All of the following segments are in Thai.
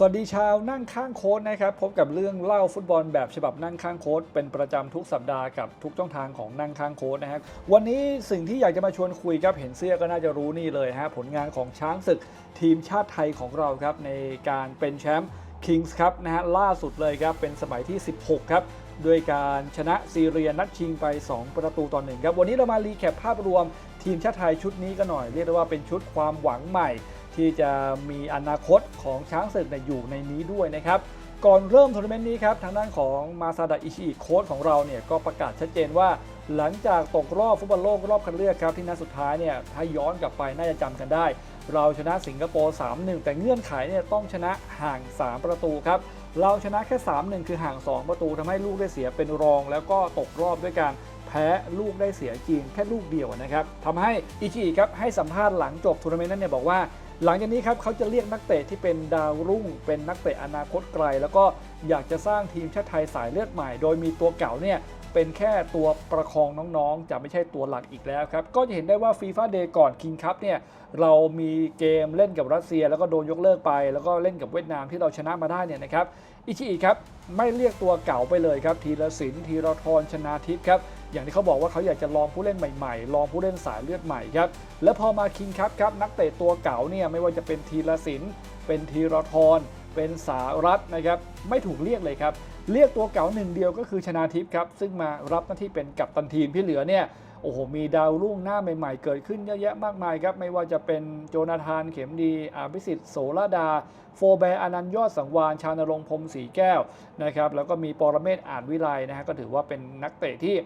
สวัสดีชาวนั่งข้างโค้ดนะครับ พบกับเรื่องเล่าฟุตบอลแบบฉบับนั่งข้างโค้ดเป็นประจำทุกสัปดาห์กับทุกช่องทางของนั่งข้างโค้ดนะครับวันนี้สิ่งที่อยากจะมาชวนคุยครับเห็นเสื้อก็น่าจะรู้นี่เลยฮะผลงานของช้างศึกทีมชาติไทยของเราครับในการเป็นแชมป์ Kings ครับนะฮะล่าสุดเลยครับเป็นสมัยที่ 16 ครับด้วยการชนะซีเรียนัดชิงไป 2 ประตูต่อหนึ่งครับวันนี้เรามารีแคปภาพรวมทีมชาติไทยชุดนี้กันหน่อย เรียกได้ว่าเป็นชุดความหวังใหม่ ที่จะมีอนาคตของช้างศึกเนี่ยอยู่ในนี้ด้วยนะครับก่อนเริ่มทัวร์นาเมนต์นี้ครับทางด้านของมาซาดะอิชิโค้ชของเราเนี่ยก็ประกาศชัดเจนว่า หลังจากตกรอบฟุตบอลโลกรอบคัดเลือกครับที่นัดสุดท้ายเนี่ยถ้าย้อนกลับไปน่าจะจำกันได้ เราชนะสิงคโปร์ 3-1 แต่เงื่อนไขเนี่ยต้องชนะห่าง 3 ประตูครับเราชนะแค่ 3-1 คือห่าง 2 ประตูทำให้ลูกได้เสียเป็นรอง แล้วก็ตกรอบด้วยการแพ้ลูกได้เสียจริงแค่ลูกเดียวนะครับทำให้อิชิอิครับให้สัมภาษณ์หลังจบทัวร์นาเมนต์นั้นเนี่ยบอกว่า หลังจากนี้ครับเขาจะเรียกนักเตะที่เป็นดาวรุ่ง เป็นนักเตะอนาคตไกล แล้วก็อยากจะสร้างทีมชาติไทยสายเลือดใหม่ โดยมีตัวเก่าเนี่ย เป็นแค่ตัวประคองน้องๆ จะไม่ใช่ตัวหลักอีกแล้วครับ ก็จะเห็นได้ว่าฟีฟ่าเดย์ก่อนคิงคัพเนี่ยเรามีเกมเล่นกับรัสเซีย แล้วก็โดนยกเลิกไป แล้วก็เล่นกับเวียดนามที่เราชนะมาได้เนี่ยนะครับอิชิอิครับไม่เรียกตัวเก่าไปเลยครับทีละสินธีรทรชนาทิพย์ครับอย่างที่เขาบอกว่าเขาอยากจะลองผู้เล่นใหม่ๆ ลองผู้เล่นสายเลือดใหม่ครับแล้วพอมาคิงคัพครับนักเตะตัวเก่าเนี่ยไม่ว่าจะเป็นทีละสินเป็นทีรทร เป็นสารัตนะครับไม่ถูกเรียกเลยครับ เรียกตัวเก่าหนึ่งเดียวก็คือชนาทิพย์ครับ ซึ่งมารับหน้าที่เป็นกัปตันทีมที่เหลือเนี่ยโอ้โห มีดาวรุ่งหน้าใหม่ๆ เกิดขึ้นเยอะแยะมากมายครับ ไม่ว่าจะเป็นโจนาธานเข็มดี อาภิสิทธิ์โสระดา โฟแบร์อนันยอดสังวาน ชานรงพรมศรีแก้วนะครับ แล้วก็มีปรเมศอ่าจวิไลนะฮะ ก็ถือว่าเป็นนักเตะที่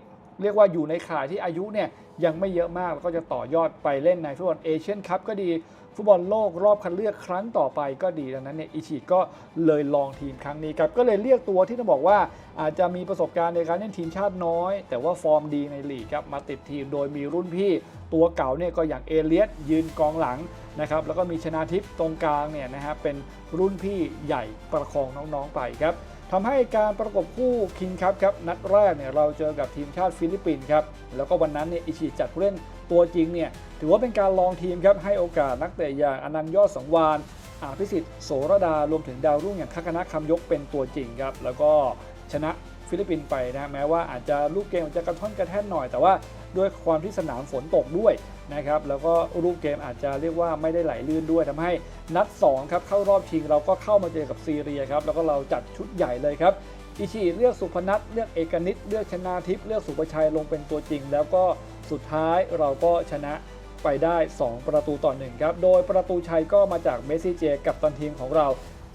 เรียกว่าอยู่ในข่ายที่อายุเนี่ยยังไม่เยอะมากแล้วก็จะต่อยอดไปเล่นในฟุตบอลเอเชียนคัพก็ดี ฟุตบอลโลกรอบคัดเลือกครั้งต่อไปก็ดีดังนั้นเนี่ยอิชิก็เลยลองทีมครั้งนี้ครับก็เลยเรียกตัวที่ต้องบอกว่าอาจจะมีประสบการณ์ในการเล่นทีมชาติน้อย แต่ว่าฟอร์มดีในลีกครับมาติดทีมโดยมีรุ่นพี่ตัวเก่าเนี่ยก็อย่างเอเลียสยืนกองหลังนะครับแล้วก็มีชนาทิพย์ตรงกลางเนี่ยนะฮะเป็นรุ่นพี่ใหญ่ประคองน้องๆไปครับ ทำให้การประกบคู่คิงคัพครับนัดแรกเนี่ยเราเจอกับทีมชาติฟิลิปปินส์ครับแล้วก็วันนั้นเนี่ยอิชิจัดผู้เล่นตัวจริงเนี่ยถือว่าเป็นการลองทีมครับให้โอกาสนักเตะอย่างอนันต์ยอดสังวานอาภิสิทธิ์โสรดารวมถึงดาวรุ่งอย่างคัคณะคำยกเป็นตัวจริงครับแล้วก็ชนะฟิลิปปินส์ไปนะแม้ว่าอาจจะลูกเกมจจะกระท่อนกระแท่นหน่อย แต่ว่าด้วยความที่สนามฝนตกด้วย นะครับแล้วก็รูปเกมอาจจะเรียกว่าไม่ได้ไหลลื่นด้วยทำให้นัด2ครับเข้ารอบชิงเราก็เข้ามาเจอกับซีเรียครับแล้วก็เราจัดชุดใหญ่เลยครับอิชิเลือกสุพนัทเลือกเอกนิตเลือกชนาทิพย์เลือกสุประชัยลงเป็นตัวจริง แล้วก็สุดท้ายเราก็ชนะไปได้ 2 ประตูต่อหนึ่งครับโดยประตูชัยก็มาจากเมสซี่เจกับตันทีมของเรา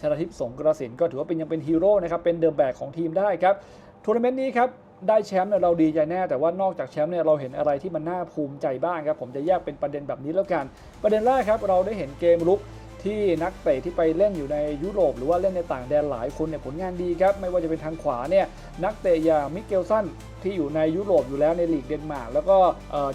ชนาทิพย์สงกระสินก็ถือว่าเป็นยังเป็นฮีโร่นะครับเป็นเดิมแบกของทีมได้ครับทัวร์นาเมนต์นี้ครับ ได้แชมป์เนี่ยเราดีใจแน่ แต่ว่านอกจากแชมป์เนี่ยเราเห็นอะไรที่มันน่าภูมิใจบ้างครับผมจะแยกเป็นประเด็นแบบนี้แล้วกัน ประเด็นแรกครับเราได้เห็นเกมลุกที่นักเตะที่ไปเล่นอยู่ในยุโรป หรือว่าเล่นในต่างแดนหลายคนเนี่ยผลงานดีครับไม่ว่าจะเป็นทางขวาเนี่ยนักเตะอย่างมิเกลสันที่อยู่ในยุโรปอยู่แล้วในลีกเดนมาร์กแล้วก็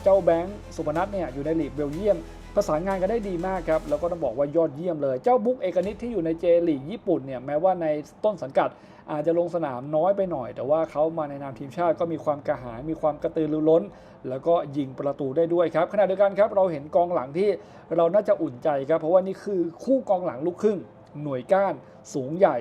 เจ้าแบงค์สุพนัทเนี่ยอยู่ในลีกเบลเยียมประสานงานกันได้ดีมากครับ แล้วก็ต้องบอกว่ายอดเยี่ยมเลย เจ้าบุ๊กเอกนิตที่อยู่ในเจลีกญี่ปุ่นเนี่ยแม้ว่าในต้นสังกัดอาจจะลงสนามน้อยไปหน่อย แต่ว่าเขามาในนามทีมชาติก็มีความกระหาย มีความกระตือรือร้น แล้วก็ยิงประตูได้ด้วยครับขณะเดียวกันครับเราเห็นกองหลังที่เราน่าจะอุ่นใจครับ เพราะว่านี่คือคู่กองหลังลูกครึ่ง หน่วยก้านสูงใหญ่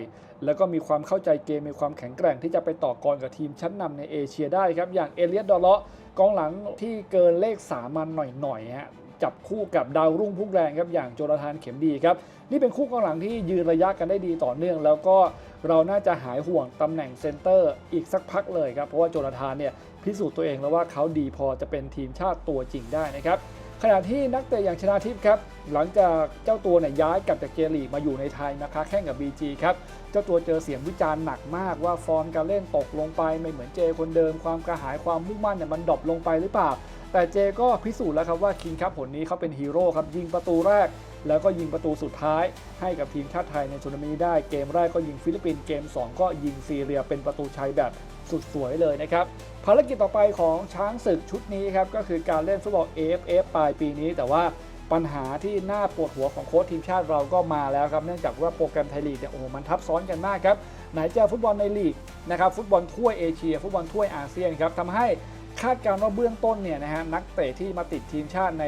แล้วก็มีความเข้าใจเกมมีความแข็งแกร่งที่จะไปต่อกรกับทีมชั้นนำในเอเชียได้ครับ อย่างเอเลียสดอลเลาะกองหลังที่เกินเลขสามันหน่อยๆฮะจับคู่กับดาวรุ่งพุ่งแรงครับอย่างโจนาธานเข็มดีครับ นี่เป็นคู่กองหลังที่ยืนระยะกันได้ดีต่อเนื่อง แล้วก็เราน่าจะหายห่วงตำแหน่งเซนเตอร์อีกสักพักเลยครับ เพราะว่าโจนาธานเนี่ยพิสูจน์ตัวเองแล้วว่าเขาดีพอจะเป็นทีมชาติตัวจริงได้นะครับ ขณะที่นักเตะอย่างชนาทิพย์ครับหลังจากเจ้าตัวเนี่ยย้ายกลับจากเจลีกมาอยู่ในไทยนะคะแข่งกับ BG ครับเจ้าตัวเจอเสียงวิจารณ์หนักมากว่าฟอร์มการเล่นตกลงไปไม่เหมือนเจคนเดิมความกระหายความมุ่งมั่นเนี่ยมันดรอปลงไปหรือเปล่า แต่เจก็พิสูจน์แล้วครับว่าคิงครับผลนี้เขาเป็นฮีโร่ครับยิงประตูแรก แล้วก็ยิงประตูสุดท้ายให้กับทีมชาติไทยในทัวร์นาเมนต์ได้เกมแรกก็ยิงฟิลิปปินส์เกม 2 ก็ยิงซีเรียเป็นประตูชัยแบบ สุดสวยเลยนะครับ ภารกิจต่อไปของช้างศึกชุดนี้ครับ ก็คือการเล่นฟุตบอล AFF ปลายปีนี้ แต่ว่าปัญหาที่น่าปวดหัวของโค้ชทีมชาติเราก็มาแล้วครับ เนื่องจากว่าโปรแกรมไทยลีกเนี่ยโอ้โหมันทับซ้อนกันมากครับ ไหนจะฟุตบอลในลีกนะครับฟุตบอลถ้วยเอเชีย ฟุตบอลถ้วยอาเซียนครับทำให้คาดการณ์ว่าเบื้องต้นเนี่ยนะฮะนักเตะที่มาติดทีมชาติใน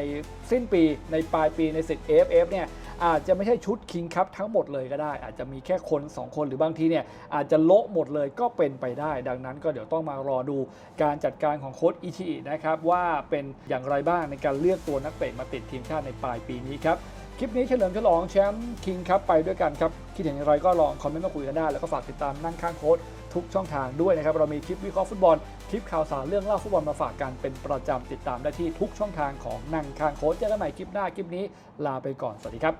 สิ้นปีในปลายปีในศึก AFF เนี่ย อาจจะไม่ใช่ชุดคิงคัพทั้งหมดเลยก็ได้ อาจจะมีแค่คน 2 คนหรือบางทีเนี่ยอาจจะโละหมดเลยก็เป็นไปได้ ดังนั้นก็เดี๋ยวต้องมารอดูการจัดการของโค้ชอิชินะครับว่าเป็นอย่างไรบ้างในการเลือกตัวนักเตะมาติดทีมชาติในปลายปีนี้ครับคลิปนี้เฉลิมฉลองแชมป์คิงครับไปด้วยกันครับ คิดเห็นอย่างไรก็ลองคอมเมนต์มาคุยกันได้ แล้วก็ฝากติดตามนั่งข้างโค้ชทุกช่องทางด้วยนะครับ เรามีคลิปวิเคราะห์ฟุตบอล คลิปข่าวสารเรื่องเล่าฟุตบอลมาฝากกันเป็นประจำติดตามได้ที่ทุกช่องทางของนั่งข้างโค้ชเจอกันใหม่คลิปหน้าคลิปนี้ลาไปก่อนสวัสดีครับ